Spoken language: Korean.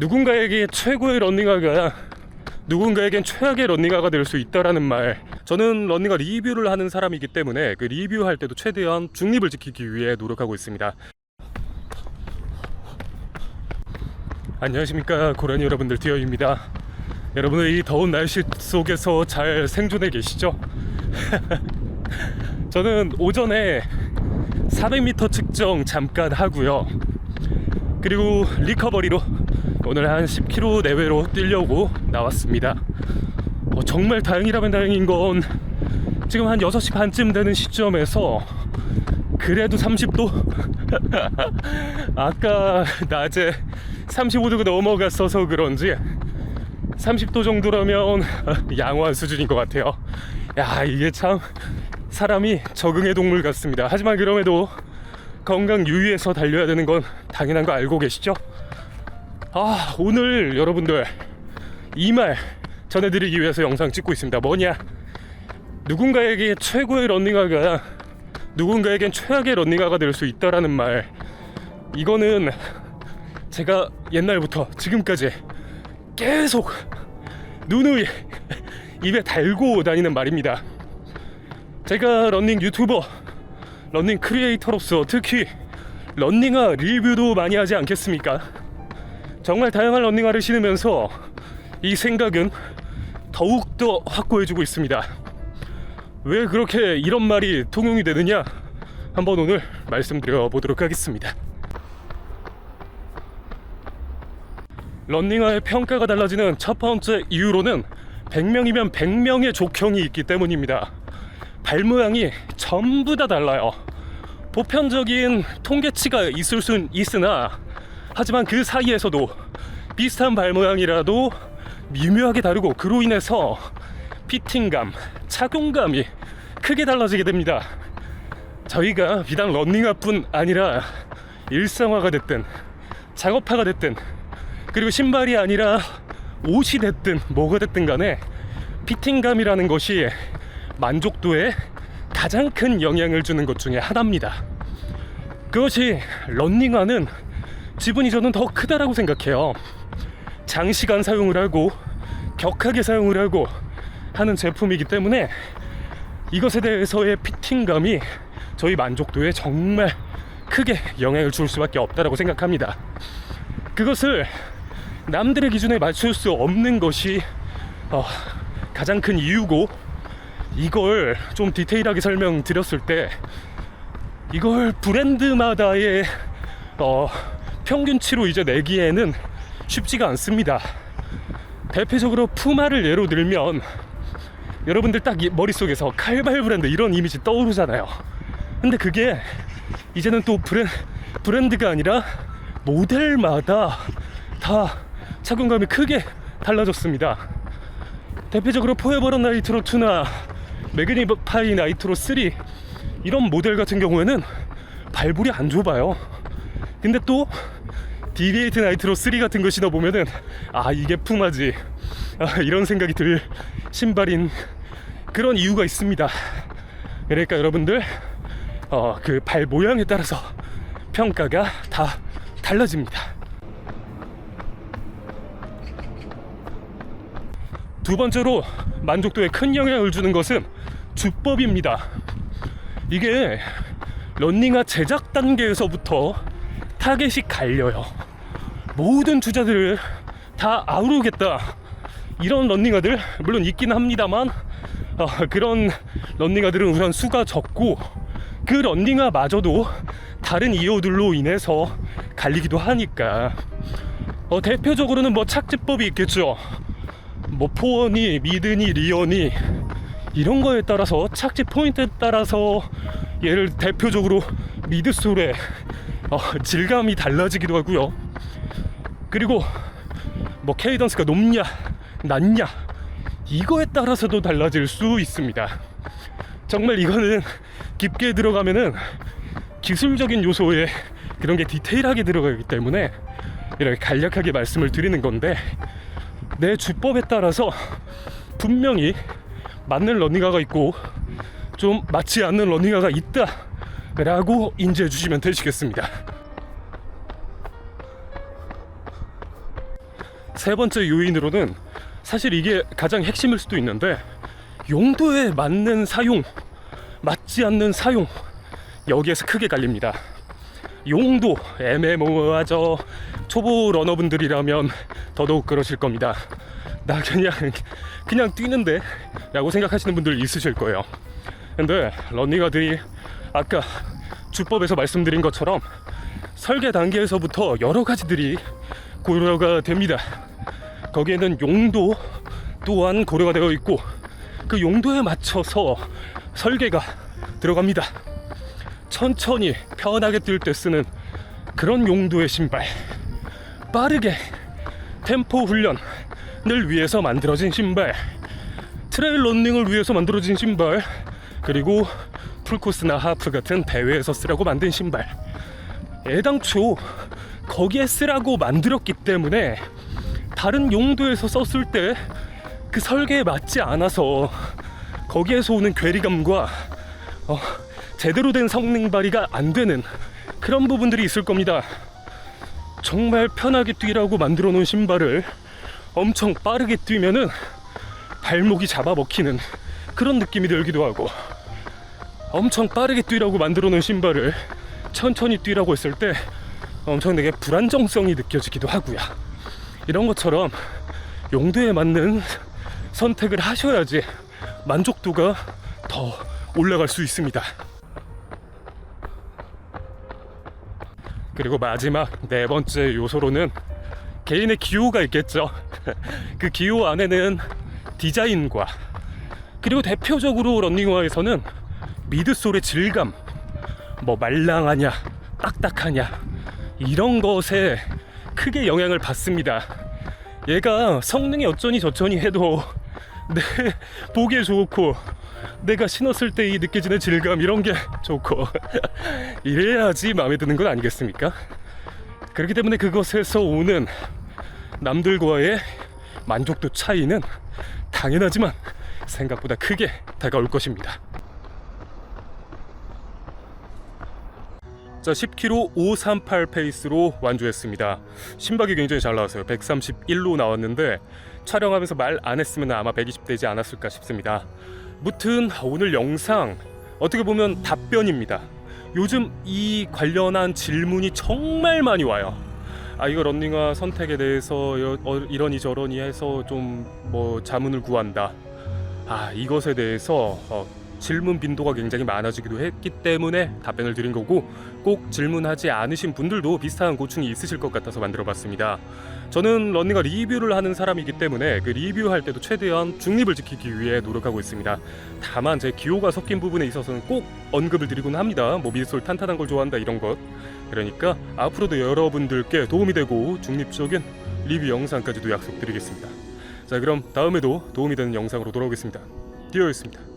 누군가에게 최고의 런닝화가 누군가에겐 최악의 런닝화가 될 수 있다라는 말. 저는 런닝화 리뷰를 하는 사람이기 때문에 그 리뷰할 때도 최대한 중립을 지키기 위해 노력하고 있습니다. 안녕하십니까 고라니 여러분들 디어입니다. 여러분들 이 더운 날씨 속에서 잘 생존해 계시죠? 저는 오전에 400m 측정 잠깐 하고요. 그리고 리커버리로 오늘 한 10km 내외로 뛰려고 나왔습니다. 어, 정말 다행이라면 다행인 건 지금 한 6시 반쯤 되는 시점에서 그래도 30도? 아까 낮에 35도가 넘어갔어서 그런지 30도 정도라면 양호한 수준인 것 같아요. 야, 이게 참 사람이 적응의 동물 같습니다. 하지만 그럼에도 건강 유의해서 달려야 되는 건 당연한 거 알고 계시죠? 아, 오늘 여러분들 이 말 전해드리기 위해서 영상 찍고 있습니다. 뭐냐? 누군가에게 최고의 런닝화가 누군가에겐 최악의 런닝화가 될 수 있다라는 말. 이거는 제가 옛날부터 지금까지 계속 누누이 입에 달고 다니는 말입니다. 제가 런닝 유튜버, 런닝 크리에이터로서 특히 런닝화 리뷰도 많이 하지 않겠습니까? 정말 다양한 런닝화를 신으면서 이 생각은 더욱더 확고해지고 있습니다. 왜 그렇게 이런 말이 통용이 되느냐? 한번 오늘 말씀드려 보도록 하겠습니다. 런닝화의 평가가 달라지는 첫 번째 이유로는 100명이면 100명의 족형이 있기 때문입니다. 발 모양이 전부 다 달라요. 보편적인 통계치가 있을 순 있으나 하지만 그 사이에서도 비슷한 발 모양이라도 미묘하게 다르고 그로 인해서 피팅감, 착용감이 크게 달라지게 됩니다. 저희가 비단 런닝화뿐 아니라 일상화가 됐든 작업화가 됐든 그리고 신발이 아니라 옷이 됐든 뭐가 됐든 간에 피팅감이라는 것이 만족도에 가장 큰 영향을 주는 것 중에 하나입니다. 그것이 런닝화는 지분이 저는 더 크다라고 생각해요. 장시간 사용을 하고 격하게 사용을 하고 하는 제품이기 때문에 이것에 대해서의 피팅감이 저희 만족도에 정말 크게 영향을 줄 수밖에 없다라고 생각합니다. 그것을 남들의 기준에 맞출 수 없는 것이 어, 가장 큰 이유고 이걸 좀 디테일하게 설명드렸을 때 이걸 브랜드마다의 어, 평균치로 이제 내기에는 쉽지가 않습니다. 대표적으로 푸마를 예로 들면 여러분들 딱이 머릿속에서 칼발 브랜드 이런 이미지 떠오르잖아요. 근데 그게 이제는 또 브랜, 브랜드가 아니라 모델마다 다 착용감이 크게 달라졌습니다. 대표적으로 포에버런 나이트로 2나 매그니파이 나이트로 3 이런 모델 같은 경우에는 발볼이 안 좁아요. 근데 또 디비에이트 나이트로 3 같은 거 신어보면은 아 이게 푸마지 아, 이런 생각이 들 신발인 그런 이유가 있습니다. 그러니까 여러분들 어, 그 발 모양에 따라서 평가가 다 달라집니다. 두 번째로 만족도에 큰 영향을 주는 것은 주법입니다. 이게 런닝화 제작 단계에서부터 타겟이 갈려요. 모든 주자들을 다 아우르겠다. 이런 런닝화들 물론 있긴 합니다만 어, 그런 런닝화들은 우선 수가 적고 그 런닝화마저도 다른 이유들로 인해서 갈리기도 하니까 어, 대표적으로는 뭐 착지법이 있겠죠. 뭐 포원이 미드니 리언이 이런 거에 따라서 착지 포인트에 따라서 얘를 대표적으로 미드솔의 어, 질감이 달라지기도 하고요. 그리고 뭐 케이던스가 높냐 낮냐 이거에 따라서도 달라질 수 있습니다. 정말 이거는 깊게 들어가면은 기술적인 요소에 그런 게 디테일하게 들어가기 때문에 이렇게 간략하게 말씀을 드리는 건데 내 주법에 따라서 분명히 맞는 러닝화가 있고 좀 맞지 않는 러닝화가 있다 라고 인지해 주시면 되시겠습니다 세 번째 요인으로는 사실 이게 가장 핵심일 수도 있는데 용도에 맞는 사용, 맞지 않는 사용 여기에서 크게 갈립니다. 용도 애매모호하죠. 초보 러너분들이라면 더더욱 그러실 겁니다. 나 그냥 그냥 뛰는데 라고 생각하시는 분들 있으실 거예요. 근데 런닝화들이 아까 주법에서 말씀드린 것처럼 설계 단계에서부터 여러 가지들이 고려가 됩니다. 거기에는 용도 또한 고려가 되어 있고 그 용도에 맞춰서 설계가 들어갑니다. 천천히 편하게 뛸 때 쓰는 그런 용도의 신발. 빠르게 템포 훈련을 위해서 만들어진 신발. 트레일 런닝을 위해서 만들어진 신발. 그리고 풀코스나 하프 같은 대회에서 쓰라고 만든 신발. 애당초 거기에 쓰라고 만들었기 때문에 다른 용도에서 썼을 때 그 설계에 맞지 않아서 거기에서 오는 괴리감과 어, 제대로 된 성능 발휘가 안 되는 그런 부분들이 있을 겁니다. 정말 편하게 뛰라고 만들어 놓은 신발을 엄청 빠르게 뛰면은 발목이 잡아먹히는 그런 느낌이 들기도 하고 엄청 빠르게 뛰라고 만들어 놓은 신발을 천천히 뛰라고 했을 때 엄청나게 불안정성이 느껴지기도 하고요. 이런 것처럼 용도에 맞는 선택을 하셔야지 만족도가 더 올라갈 수 있습니다. 그리고 마지막 네 번째 요소로는 개인의 기호가 있겠죠. 그 기호 안에는 디자인과 그리고 대표적으로 런닝화에서는 미드솔의 질감, 뭐 말랑하냐, 딱딱하냐 이런 것에 크게 영향을 받습니다. 얘가 성능이 어쩌니 저쩌니 해도 내 보기에 좋고 내가 신었을 때 이 느껴지는 질감 이런 게 좋고 이래야지 마음에 드는 건 아니겠습니까? 그렇기 때문에 그것에서 오는 남들과의 만족도 차이는 당연하지만 생각보다 크게 다가올 것입니다. 자, 10km 538 페이스로 완주했습니다. 심박이 굉장히 잘 나왔어요. 131로 나왔는데 촬영하면서 말 안 했으면 아마 120 되지 않았을까 싶습니다. 무튼 오늘 영상 어떻게 보면 답변입니다. 요즘 이 관련한 질문이 정말 많이 와요. 아 이거 런닝화 선택에 대해서 여- 어, 이러니 저러니 해서 좀 뭐 자문을 구한다. 아 이것에 대해서 어, 질문 빈도가 굉장히 많아지기도 했기 때문에 답변을 드린 거고 꼭 질문하지 않으신 분들도 비슷한 고충이 있으실 것 같아서 만들어 봤습니다. 저는 런닝화 리뷰를 하는 사람이기 때문에 그 리뷰할 때도 최대한 중립을 지키기 위해 노력하고 있습니다. 다만 제 기호가 섞인 부분에 있어서는 꼭 언급을 드리곤 합니다. 뭐 미드솔 탄탄한 걸 좋아한다 이런 것. 그러니까 앞으로도 여러분들께 도움이 되고 중립적인 리뷰 영상까지도 약속드리겠습니다. 자 그럼 다음에도 도움이 되는 영상으로 돌아오겠습니다. 디오였습니다.